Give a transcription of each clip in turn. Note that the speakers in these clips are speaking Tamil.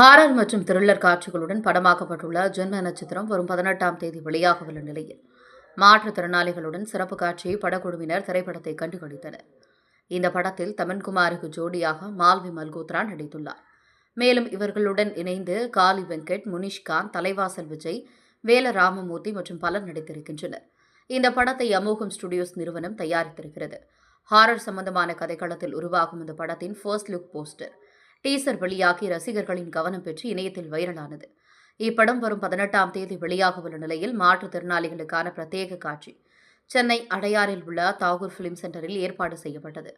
ஹாரர் மற்றும் த்ரில்லர் காட்சிகளுடன் படமாக்கப்பட்டுள்ள ஜென்ம நட்சத்திரம் வரும் பதினெட்டாம் தேதி வெளியாகவுள்ள நிலையில். மாற்றுத்திறனாளிகளுடன் சிறப்பு காட்சியை படக்குழுவினர் திரைப்படத்தை கண்டுகளித்தனர். இந்த படத்தில் தமன்குமாருக்கு ஜோடியாக மால்வி மல்கோத்ரா நடித்துள்ளார். மேலும் இவர்களுடன் இணைந்து காளி வெங்கட் முனிஷ்காந்த் தலைவாசல் விஜய் வேல ராமமூர்த்தி மற்றும் பலர் நடித்திருக்கின்றனர். இந்த படத்தை அமோகம் ஸ்டுடியோஸ் நிறுவனம் தயாரித்திருக்கிறது. ஹாரர் சம்பந்தமான கதைக்களத்தில் உருவாகும் இந்த படத்தின் ஃபர்ஸ்ட் லுக் போஸ்டர். டீசர் வெளியாகி ரசிகர்களின் கவனம் பெற்று இணையத்தில் வைரலானது. இப்படம் வரும் பதினெட்டாம் தேதி வெளியாகவுள்ள நிலையில் மாற்றுத்திறனாளிகளுக்கான பிரத்யேக காட்சி. சென்னை அடையாறில் உள்ள தாகூர் ஃபிலிம் சென்டரில் ஏற்பாடு செய்யப்பட்டது.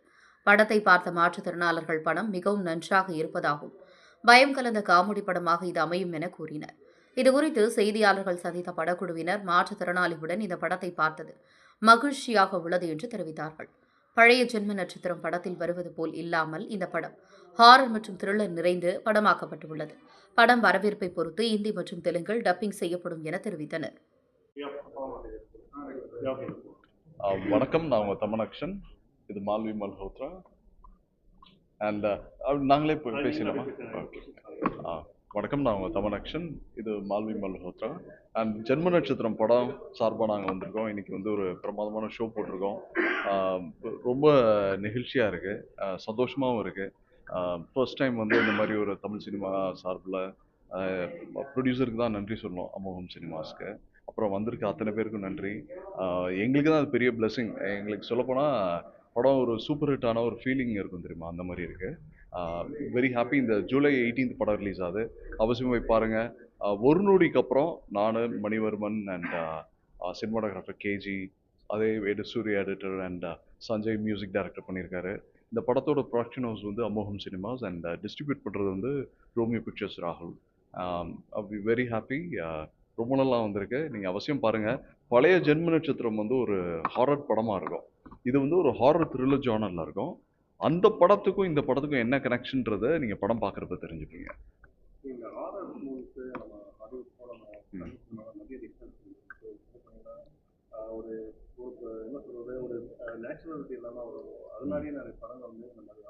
படத்தை பார்த்த மாற்றுத்திறனாளர்கள் படம் மிகவும் நன்றாக இருப்பதாகவும் பயம் கலந்த காமெடி படமாக இது அமையும் என கூறினர். இதுகுறித்து செய்தியாளர்கள் சந்தித்த படக்குழுவினர் மாற்றுத்திறனாளியுடன் இந்த படத்தை பார்த்தது மகிழ்ச்சியாக உள்ளது என்று தெரிவித்தார்கள். பழைய ஜென்ம நட்சத்திரம் படத்தில் வருவது போல் இல்லாமல் இந்த படம் ஹாரர் மற்றும் த்ரில்லர் நிறைந்து படமாக்கப்பட்டுள்ளது. படம் வரவேற்பை பொறுத்து இந்தி மற்றும் தெலுங்கில் டப்பிங் செய்யப்படும் என தெரிவித்தனர். ஆ, வணக்கம். நான் உங்கள் தமனக்ஷன் இது மால்வி மல்ஹோத்ரா. அண்ட் நாங்களே பேசலாமா ஓகே. ஆ. வணக்கம். நான் உங்கள் தமனக்ஷன் இது மால்வி மல்ஹோத்ரா. அண்ட் ஜென்ம நட்சத்திரம் படம் சார்பாக நாங்கள் வந்திருக்கோம். இன்னைக்கு வந்து ஒரு பிரமாதமான ஷோ போட்டிருக்கோம். ரொம்ப நெகிழ்ச்சியாக இருக்குது சந்தோஷமாகவும் இருக்குது ஃபர்ஸ்ட் டைம் வந்து இந்த மாதிரி ஒரு தமிழ் சினிமா சார்பில் ப்ரொடியூசருக்கு தான் நன்றி சொல்லணும். அமோகம் சினிமாஸ்க்கு. அப்புறம் வந்திருக்க அத்தனை பேருக்கும் நன்றி. எங்களுக்கு தான் அது பெரிய blessing. எங்களுக்கு சொல்லப்போனால் படம் ஒரு சூப்பர் ஹிட்டான ஒரு ஃபீலிங் இருக்கும் தெரியுமா? அந்த மாதிரி இருக்குது வெரி ஹாப்பி இந்த ஜூலை 18th படம் ரிலீஸ் ஆகுது. அவசியம் போய் பாருங்கள் ஒரு நொடிக்கு அப்புறம் நான் மணிவர்மன் அண்ட் சினிமாட்டோகிராஃபர் கேஜி அதே எடு Surya editor and Sanjay music director பண்ணியிருக்காரு இந்த படத்தோட ப்ரொடக்ஷன் ஹவுஸ் வந்து அமோகம் சினிமாஸ் அண்ட் டிஸ்ட்ரிபியூட் பண்ணுறது வந்து ரோமியோ பிக்சர்ஸ் ராகுல். வி வெரி ஹாப்பி ரொம்ப நல்லா வந்திருக்கு. நீங்கள் அவசியம் பாருங்கள் பழைய ஜென்ம நட்சத்திரம் வந்து ஒரு ஹாரர் படமாக இருக்கும். இது வந்து ஒரு ஹாரர் த்ரில்லர் ஜானரில் இருக்கும். அந்த படத்துக்கும் இந்த படத்துக்கும் என்ன கனெக்ஷன்றதை நீங்கள் படம் பார்க்குறப்ப தெரிஞ்சுப்பீங்க. ஒரு என்ன சொல்றது ஒரு நேச்சுரலிட்டி இல்லாம ஒரு அதனாலேயே நிறைய படங்கள் வந்து இந்த மாதிரி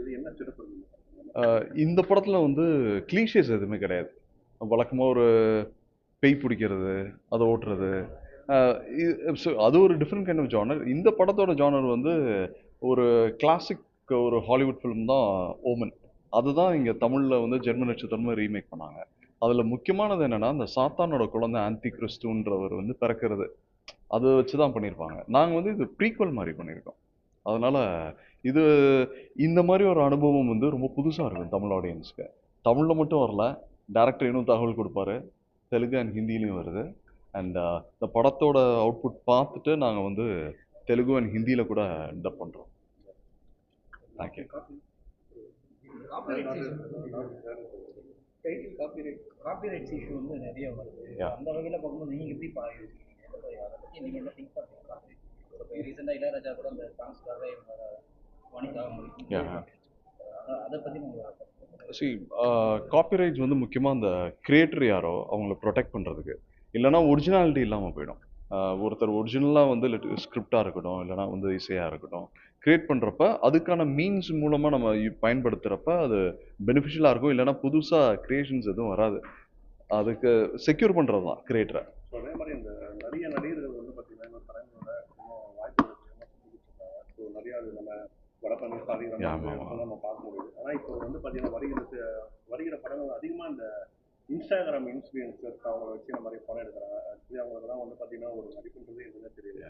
இது என்ன சிறப்பு இந்த படத்தில் வந்து க்ளீஷேஸ் எதுவுமே கிடையாது. வழக்கமாக ஒரு பேய் பிடிக்கிறது அதை ஓட்டுறது ஸோ அது ஒரு டிஃப்ரெண்ட் கைண்ட் ஆஃப் ஜானர் இந்த படத்தோட ஜானர் வந்து ஒரு கிளாசிக் ஒரு ஹாலிவுட் ஃபிலிம் தான் ஓமன் அதுதான் இங்கே தமிழில் வந்து ஜெர்மன் நட்சத்திரமும் ரீமேக் பண்ணாங்க. அதில் முக்கியமானது என்னென்னா அந்த சாத்தானோட குழந்தை ஆன்டி கிறிஸ்துன்றவர் வந்து பிறக்கிறது. அதை வச்சு தான் பண்ணியிருப்பாங்க. நாங்கள் வந்து இது ப்ரீக்வல் மாதிரி பண்ணியிருக்கோம். அதனால் இது இந்த மாதிரி ஒரு அனுபவம் வந்து ரொம்ப புதுசாக இருக்கும் தமிழ் ஆடியன்ஸ்க்கு தமிழில் மட்டும் வரல டேரக்டர் இன்னும் தகவல் கொடுப்பாரு. தெலுங்கு அண்ட் ஹிந்திலையும் வருது. அண்ட் uh, இந்த படத்தோட அவுட்புட் பார்த்துட்டு நாங்கள் வந்து தெலுங்கு அண்ட் ஹிந்தியில் கூட டப் பண்ணுறோம் தேங்க்யூ காப்பிரைட்ஸ் வந்து நிறைய வருது அந்த வகையில் பார்க்கும்போது எப்படி அதை காப்பிரைட்ஸ் வந்து முக்கியமாக அந்த கிரியேட்டர் யாரோ அவங்கள ப்ரொடெக்ட் பண்ணுறதுக்கு இல்லைன்னா ஒரிஜினாலிட்டி இல்லாமல் போயிடும். ஒருத்தர் ஒரிஜினலாக வந்து ஸ்கிரிப்டாக இருக்கட்டும் இல்லைன்னா வந்து இசையாக இருக்கட்டும் கிரியேட் பண்ணுறப்ப அதுக்கான மீன்ஸ் மூலமாக நம்ம பயன்படுத்துகிறப்ப அது பெனிஃபிஷியலாக இருக்கும். இல்லைன்னா புதுசாக க்ரியேஷன்ஸ் எதுவும் வராது. அதுக்கு செக்யூர் பண்ணுறது தான் கிரியேட்டரை அதே மாதிரி இந்த நிறைய நடிகர்கள் வந்து பார்த்தீங்கன்னா தலைமுறை வாய்ப்பு நிறைய அது நம்ம வடப்பண்ணி. சாதிகள் நம்ம பார்க்க முடியுது. ஆனால் இப்போ வந்து பார்த்தீங்கன்னா வருகிற வருகிற படங்கள் அதிகமாக இந்த இன்ஸ்டாகிராம் இன்ஃப்ளூயன்சர்ஸ் அவங்கள வச்சு இந்த மாதிரி படம் எடுக்கிறாங்க. ஆக்சுவலி அவங்களுக்குலாம் வந்து பார்த்தீங்கன்னா ஒரு நடிப்புன்றது எதுவுமே தெரியல.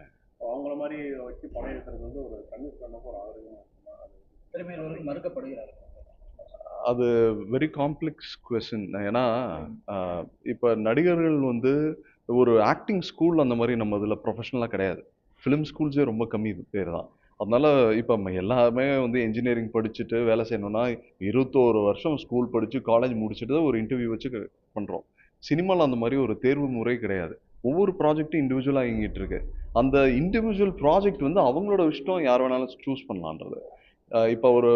அவங்கள மாதிரி வச்சு படம் எடுக்கிறது வந்து ஒரு கன்வின்ஸ் பண்ணப்போ ஒரு ஆரோக்கியமாக அது திறமையில் வந்து மறுக்கப்படுகிறார்கள். அது வெரி காம்ப்ளெக்ஸ் கொஸ்டின் ஏன்னா இப்போ நடிகர்கள் வந்து ஒரு ஆக்டிங் ஸ்கூல் அந்த மாதிரி நம்ம இதில் ப்ரொஃபஷனலாக கிடையாது. ஃபிலிம் ஸ்கூல்ஸே ரொம்ப கம்மி பேர் தான். அதனால இப்போ எல்லாமே வந்து இன்ஜினியரிங் படிச்சுட்டு வேலை செய்யணும்னா இருபத்தோரு வருஷம் ஸ்கூல் படித்து காலேஜ் முடிச்சுட்டு தான் ஒரு இன்டர்வியூ வச்சு பண்ணுறோம் சினிமாவில் அந்த மாதிரி ஒரு தேர்வு முறை கிடையாது. ஒவ்வொரு ப்ராஜெக்ட்டும் இண்டிவிஜுவலாக இயங்கிட்டு இருக்கு. அந்த இண்டிவிஜுவல் ப்ராஜெக்ட் வந்து அவங்களோட இஷ்டம் யார் வேணாலும் சூஸ் பண்ணலான்றது. இப்போ ஒரு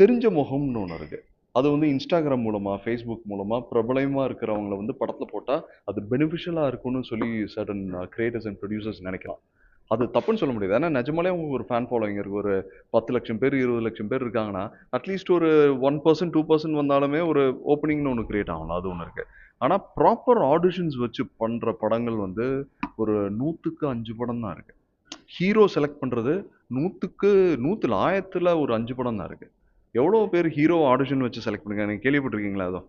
தெரிஞ்ச முகம்னு ஒன்று இருக்குது அது வந்து இன்ஸ்டாகிராம் மூலமாக ஃபேஸ்புக் மூலமாக பிரபலமாக இருக்கிறவங்கள வந்து படத்தில் போட்டால் அது பெனிஃபிஷியலாக இருக்கும்னு சொல்லி சடன் கிரியேட்டர்ஸ் அண்ட் ப்ரொடியூசர்ஸ் நினைக்கலாம். அது தப்புன்னு சொல்ல முடியாது. ஏன்னா நிஜமாலே உங்களுக்கு ஒரு ஃபேன் ஃபாலோயிங் இருக்குது ஒரு பத்து லட்சம் பேர் இருபது லட்சம் பேர் இருக்காங்கன்னா அட்லீஸ்ட் ஒரு ஒன் பர்சன்ட் டூ பர்சன்ட் வந்தாலுமே ஒரு ஓப்பனிங்னு ஒன்று கிரியேட் ஆகணும் அது ஒன்று இருக்குது ஆனால் ப்ராப்பர் ஆடிஷன்ஸ் வச்சு பண்ணுற படங்கள் வந்து ஒரு நூற்றுக்கு அஞ்சு படம் தான் இருக்குது ஹீரோ செலக்ட் பண்ணுறது நூற்றுக்கு நூற்றில் ஆயிரத்தில் ஒரு அஞ்சு படம் தான் இருக்குது எவ்வளோ பேர் ஹீரோ ஆடிஷன் வச்சு செலக்ட் பண்ணுங்க நீங்கள் கேள்விப்பட்டிருக்கீங்களா அதோ?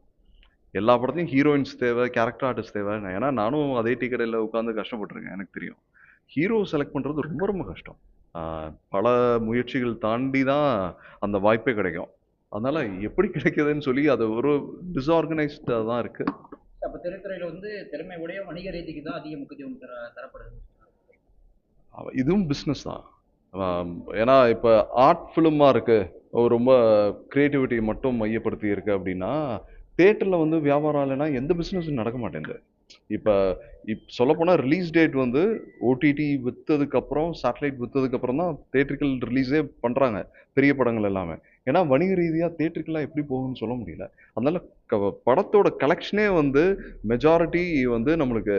எல்லா படத்தையும் ஹீரோயின்ஸ் தேவை கேரக்டர் ஆர்டிஸ்ட் தேவை. நான் ஏன்னா நானும் அதே டீ உட்காந்து கஷ்டப்பட்டிருக்கேன் எனக்கு தெரியும். ஹீரோ செலக்ட் பண்ணுறது ரொம்ப ரொம்ப கஷ்டம். பல முயற்சிகள் தாண்டி தான் அந்த வாய்ப்பே கிடைக்கும். அதனால் எப்படி கிடைக்குதுன்னு சொல்லி அது ஒரு டிஸ்ஆர்கனைஸ்டாக தான் இருக்குது அப்ப திரைத்துறையில வந்து திறமை உடைய வணிக ரீதிக்கு தான் அதிக முக்கியத்துவம் தர தரப்படுது இதுவும் பிஸ்னஸ் தான். ஏன்னா இப்போ ஆர்ட் ஃபிலிமாக இருக்குது ரொம்ப க்ரியேட்டிவிட்டி மட்டும் மையப்படுத்தி இருக்கு அப்படின்னா தேட்டரில் வந்து வியாபாரம் இல்லைன்னா எந்த பிஸ்னஸும் நடக்க மாட்டேங்குது. இப்போ இப் சொல்லப்போனால் ரிலீஸ் டேட் வந்து ஓடிடி விற்றதுக்கப்புறம் சேட்டலைட் விற்றதுக்கப்புறம் தான் தேட்டருக்கள் ரிலீஸே பண்ணுறாங்க பெரிய படங்கள் எல்லாமே. ஏன்னா வணிக ரீதியாக தேட்டருக்கெல்லாம் எப்படி போகும்னு சொல்ல முடியல. அதனால் க படத்தோட கலெக்ஷனே வந்து மெஜாரிட்டி வந்து நம்மளுக்கு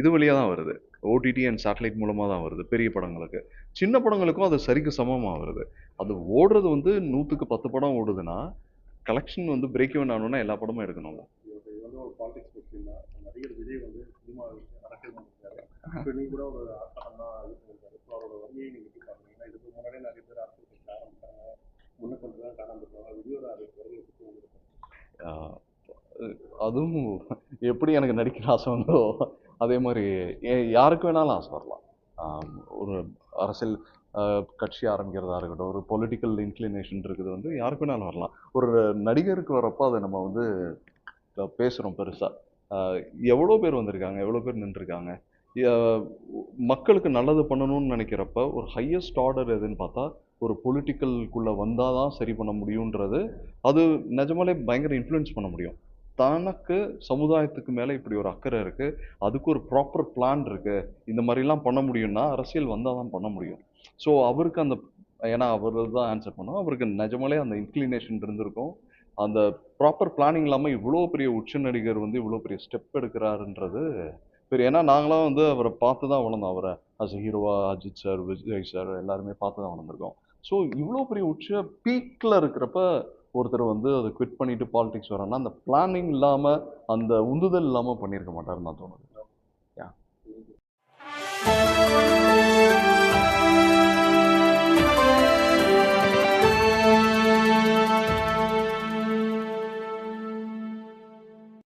இது வழியாக தான் வருது. ஓடிடி அண்ட் சேட்டலைட் மூலமாக தான் வருது பெரிய படங்களுக்கு. சின்ன படங்களுக்கும் அது சரிக்கு சமமாக வருது அது ஓடுறது வந்து நூற்றுக்கு பத்து படம் ஓடுதுன்னா கலெக்ஷன் வந்து பிரேக் இவன் ஆகணும்னா எல்லா படமும் எடுக்கணும்ல அதுவும் எப்படி எனக்கு நடிக்கிற ஆசை வந்தோ அதே மாதிரி யாருக்கு வேணாலும் ஆசை வரலாம். ஒரு அரசியல் கட்சி ஆரம்பிக்கிறதா இருக்கட்டும் ஒரு பொலிட்டிக்கல் இன்க்ளினேஷன் இருக்குது வந்து யாருக்கு வேணாலும் வரலாம். ஒரு நடிகருக்கு வரப்போ அதை நம்ம வந்து பேசுகிறோம் பெருசாக எவ்வளோ பேர் வந்திருக்காங்க எவ்வளோ பேர் நின்றுருக்காங்க. மக்களுக்கு நல்லது பண்ணணும்னு நினைக்கிறப்ப ஒரு ஹையஸ்ட் ஆர்டர் எதுன்னு பார்த்தா ஒரு பொலிட்டிக்கல்குள்ளே வந்தால் தான் சரி பண்ண முடியுன்றது. அது நிஜமாலே பயங்கர இன்ஃப்ளூயன்ஸ் பண்ண முடியும். தனக்கு சமுதாயத்துக்கு மேலே இப்படி ஒரு அக்கறை இருக்குது அதுக்கு ஒரு ப்ராப்பர் பிளான் இருக்குது இந்த மாதிரிலாம் பண்ண முடியும்னா அரசியல் வந்தால் தான் பண்ண முடியும். ஸோ அவருக்கு அந்த ஏன்னா அவர் தான் ஆன்சர் பண்ணோம். அவருக்கு நிஜமாலே அந்த இன்க்ளினேஷன் இருந்திருக்கும். அந்த ப்ராப்பர் பிளானிங் இல்லாமல் இவ்வளோ பெரிய உச்ச நடிகர் வந்து இவ்வளோ பெரிய ஸ்டெப் எடுக்கிறாருன்றது பெரிய ஏன்னா நாங்களாம் வந்து அவரை பார்த்து தான் வளர்ந்தோம். அவரை அஸ் ஹீரோவா அஜித் சார் விஜய் சார் எல்லாருமே பார்த்து தான் வளர்ந்துருக்கோம். ஸோ இவ்வளோ பெரிய உச்ச பீக்கில் இருக்கிறப்ப ஒருத்தர் வந்து அதை குவிட் பண்ணிட்டு பாலிடிக்ஸ் வரேன்னா அந்த பிளானிங் இல்லாமல் அந்த உந்துதல் இல்லாமல் பண்ணியிருக்க மாட்டாருன்னு நான் தோணுது.